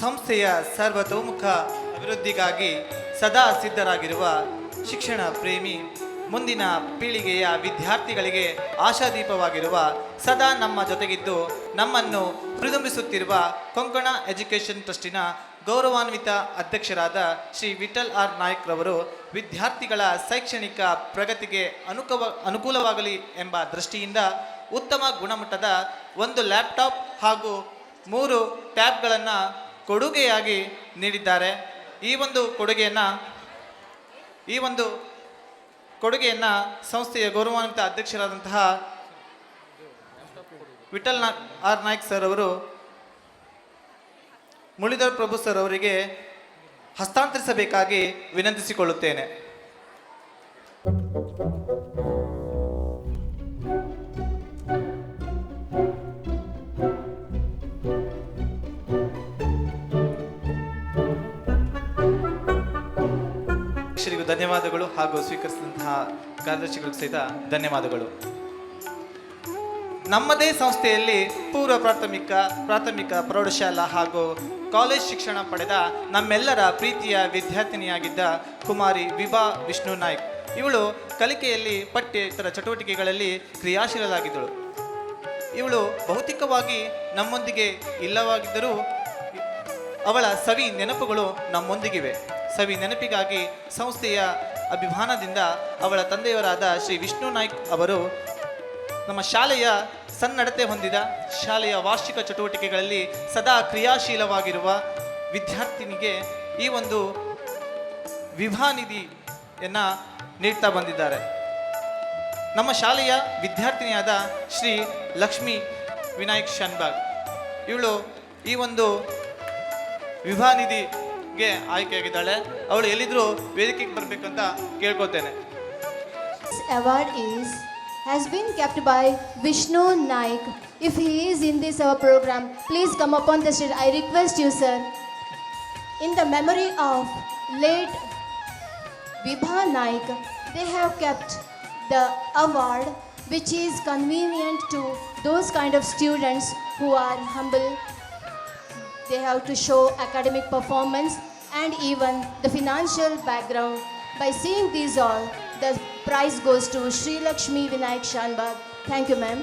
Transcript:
ಸಂಸ್ಥೆಯ ಸರ್ವತೋಮುಖ ಅಭಿವೃದ್ಧಿಗಾಗಿ ಸದಾ ಸಿದ್ಧರಾಗಿರುವ ಶಿಕ್ಷಣ ಪ್ರೇಮಿ, ಮುಂದಿನ ಪೀಳಿಗೆಯ ವಿದ್ಯಾರ್ಥಿಗಳಿಗೆ ಆಶಾದೀಪವಾಗಿರುವ, ಸದಾ ನಮ್ಮ ಜೊತೆಗಿದ್ದು ನಮ್ಮನ್ನು ಪ್ರತಿಬಿಂಬಿಸುತ್ತಿರುವ ಕೊಂಕಣ ಎಜುಕೇಷನ್ ಟ್ರಸ್ಟಿನ ಗೌರವಾನ್ವಿತ ಅಧ್ಯಕ್ಷರಾದ ಶ್ರೀ ವಿಠಲ್ ಆರ್ ನಾಯ್ಕ್ರವರು ವಿದ್ಯಾರ್ಥಿಗಳ ಶೈಕ್ಷಣಿಕ ಪ್ರಗತಿಗೆ ಅನುಕವ, ಅನುಕೂಲವಾಗಲಿ ಎಂಬ ದೃಷ್ಟಿಯಿಂದ ಉತ್ತಮ ಗುಣಮಟ್ಟದ ಒಂದು ಲ್ಯಾಪ್ಟಾಪ್ ಹಾಗೂ ಮೂರು ಟ್ಯಾಬ್ಗಳನ್ನು ಕೊಡುಗೆಯಾಗಿ ನೀಡಿದ್ದಾರೆ. ಈ ಒಂದು ಕೊಡುಗೆಯನ್ನು, ಈ ಒಂದು ಕೊಡುಗೆಯನ್ನು ಸಂಸ್ಥೆಯ ಗೌರವಾನ್ವಿತ ಅಧ್ಯಕ್ಷರಾದಂತಹ ವಿಠಲ್ ನಾ, ಆರ್ ನಾಯ್ಕ್ ಸರ್ ಅವರು ಮುಳಿದರ್ ಪ್ರಭು ಸರ್ ಅವರಿಗೆ ಹಸ್ತಾಂತರಿಸಬೇಕಾಗಿ ವಿನಂತಿಸಿಕೊಳ್ಳುತ್ತೇನೆ. ಶ್ರೀಗೂ ಧನ್ಯವಾದಗಳು ಹಾಗೂ ಸ್ವೀಕರಿಸಿದಂತಹ ಕಾರ್ಯದರ್ಶಿಗಳಿಗೂ ಸಹಿತ ಧನ್ಯವಾದಗಳು. ನಮ್ಮದೇ ಸಂಸ್ಥೆಯಲ್ಲಿ ಪೂರ್ವ ಪ್ರಾಥಮಿಕ ಪ್ರಾಥಮಿಕ ಪ್ರೌಢಶಾಲಾ ಹಾಗೂ ಕಾಲೇಜ್ ಶಿಕ್ಷಣ ಪಡೆದ ನಮ್ಮೆಲ್ಲರ ಪ್ರೀತಿಯ ವಿದ್ಯಾರ್ಥಿನಿಯಾಗಿದ್ದ ಕುಮಾರಿ ವಿಭಾ ವಿಷ್ಣು ನಾಯ್ಕ್. ಇವಳು ಕಲಿಕೆಯಲ್ಲಿ ಪಠ್ಯೇತರ ಚಟುವಟಿಕೆಗಳಲ್ಲಿ ಕ್ರಿಯಾಶೀಲರಾಗಿದ್ದಳು ಇವಳು ಭೌತಿಕವಾಗಿ ನಮ್ಮೊಂದಿಗೆ ಇಲ್ಲವಾಗಿದ್ದರೂ ಅವಳ ಸವಿ ನೆನಪುಗಳು ನಮ್ಮೊಂದಿಗಿವೆ. ಸವಿ ನೆನಪಿಗಾಗಿ ಸಂಸ್ಥೆಯ ಅಭಿಮಾನದಿಂದ ಅವಳ ತಂದೆಯವರಾದ ಶ್ರೀ ವಿಷ್ಣು ನಾಯ್ಕ್ ಅವರು ನಮ್ಮ ಶಾಲೆಯ ಸನ್ನಡತೆ ಹೊಂದಿದ ಶಾಲೆಯ ವಾರ್ಷಿಕ ಚಟುವಟಿಕೆಗಳಲ್ಲಿ ಸದಾ ಕ್ರಿಯಾಶೀಲವಾಗಿರುವ ವಿದ್ಯಾರ್ಥಿನಿಗೆ ಈ ಒಂದು ವಿವಾಹ ನಿಧಿಯನ್ನು ನೀಡ್ತಾ ಬಂದಿದ್ದಾರೆ. ನಮ್ಮ ಶಾಲೆಯ ವಿದ್ಯಾರ್ಥಿನಿಯಾದ ಶ್ರೀ ಲಕ್ಷ್ಮಿ ವಿನಾಯಕ್ ಶನ್ಬಾಗ್. ಇವಳು ಈ ಒಂದು ವಿಭಾ ನಿಧಿಗೆ ಆಯ್ಕೆಯಾಗಿದ್ದಾಳೆ ಅವಳು ಎಲ್ಲಿದ್ರೂ ವೇದಿಕೆಗೆ ಬರಬೇಕಂತ ಕೇಳ್ಕೊತೇನೆ award is has been kept by Vishnu Naik. If he is in this our program, please come upon the stage. I request you, sir. In the memory of late Vibha Naik, they have kept the award which is convenient to those kind of students who are humble. They have to show academic performance and even the financial background. By seeing these all, the prize goes to Sri Lakshmi Vinayak Shanbag. Thank you, ma'am.